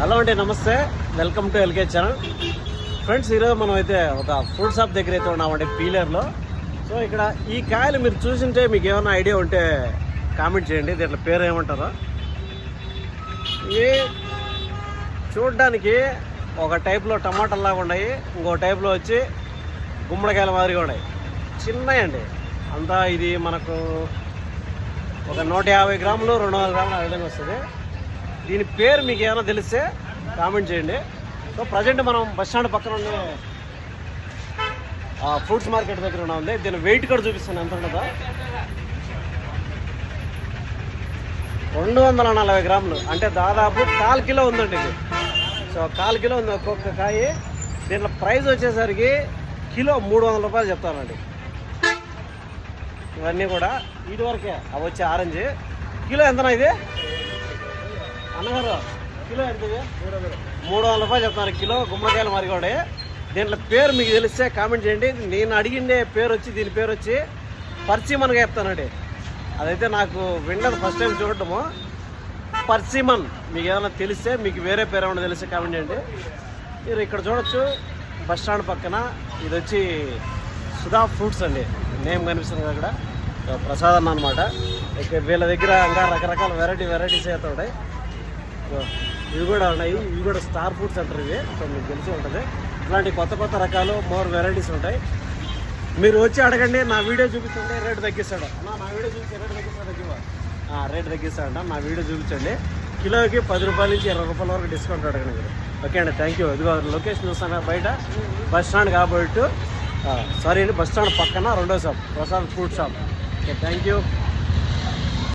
Hello అండి నమస్తే. Welcome to LK channel. Friends ఈరోజు మనం అయితే ఒక ఫ్రూట్ షాప్ దగ్గర అయితే ఉన్నామండి పీలర్లో. సో ఇక్కడ ఈ కాయలు మీరు చూసింటే మీకు ఏమైనా ఐడియా ఉంటే కామెంట్ చేయండి దీంట్లో పేరు ఏమంటారో. ఇవి చూడడానికి ఒక టైప్లో టమాటాలాగా ఉన్నాయి ఇంకో టైప్లో వచ్చి గుమ్మడికాయల మాదిరిగా ఉన్నాయి. చిన్నవి అండి అంతా ఇది మనకు ఒక నూట యాభై గ్రాములు రెండు వందల గ్రాములు ఆ విధంగా వస్తుంది. దీని పేరు మీకు ఏమైనా తెలిస్తే కామెంట్ చేయండి. సో ప్రజెంట్ మనం బస్ స్టాండ్ పక్కన ఉండే ఫ్రూట్స్ మార్కెట్ దగ్గర ఉన్న. ఉంది దీని వెయిట్ కూడా చూపిస్తాను ఎంత ఉంటుందో రెండు వందల నలభై గ్రాములు. అంటే దాదాపు కాల్ కిలో ఉందండి ఇది. సో కాల్ కిలో ఉంది ఒక్కొక్క కాయ. దీంట్లో ప్రైస్ వచ్చేసరికి కిలో మూడు వందల రూపాయలు చెప్తానండి. ఇవన్నీ కూడా ఇది వరకే అవి వచ్చే ఆరెంజ్. కిలో ఎంతనా ఇది? అన్నగారు కిలో ఎంత మూడు వందల రూపాయలు చెప్తున్నారు. కిలో గుమ్మడికాయలు మరి దీంట్లో పేరు మీకు తెలిస్తే కామెంట్ చేయండి. నేను అడిగిండే పేరు వచ్చి దీని పేరు వచ్చి పర్చిమన్గా చెప్తానండి. అదైతే నాకు విన్నది ఫస్ట్ టైం చూడటము. పర్చిమన్ మీకు ఏమైనా తెలిస్తే మీకు వేరే పేరు ఏమైనా తెలిస్తే కామెంట్ చేయండి. మీరు ఇక్కడ చూడొచ్చు. బస్ స్టాండ్ పక్కన ఇది వచ్చి సుధా ఫ్రూట్స్ అండి. నేమ్ కనిపిస్తుంది అక్కడ. ఇక్కడ ప్రసాద్ అన్న అనమాట ఇక వీళ్ళ దగ్గర ఇంకా రకరకాల వెరైటీ వెరైటీస్ అయితే ఉంటాయి. ఇవి కూడా ఉన్నాయి. ఇవి కూడా స్టార్ ఫుడ్ సెంటర్ ఇవి. సో మీకు తెలిసి ఉంటుంది. ఇలాంటి కొత్త కొత్త రకాలు మోర్ వెరైటీస్ ఉంటాయి. మీరు వచ్చి అడగండి నా వీడియో చూపిస్తుంటే రేటు తగ్గిస్తాడు. అన్న నా వీడియో చూపిస్తే రేట్ తగ్గిస్తాడు తగ్గివా రేట్ తగ్గిస్తాడంట. నా వీడియో చూపించండి. కిలోకి పది రూపాయల నుంచి ఇరవై రూపాయల వరకు డిస్కౌంట్ అడగండి మీరు. ఓకే అండి థ్యాంక్ యూ ఇదిగో లొకేషన్ చూస్తాను బయట. బస్ స్టాండ్ కాబట్టి సారీ అండి బస్ స్టాండ్ పక్కన రెండో shop Prasad fruit shop okay thank you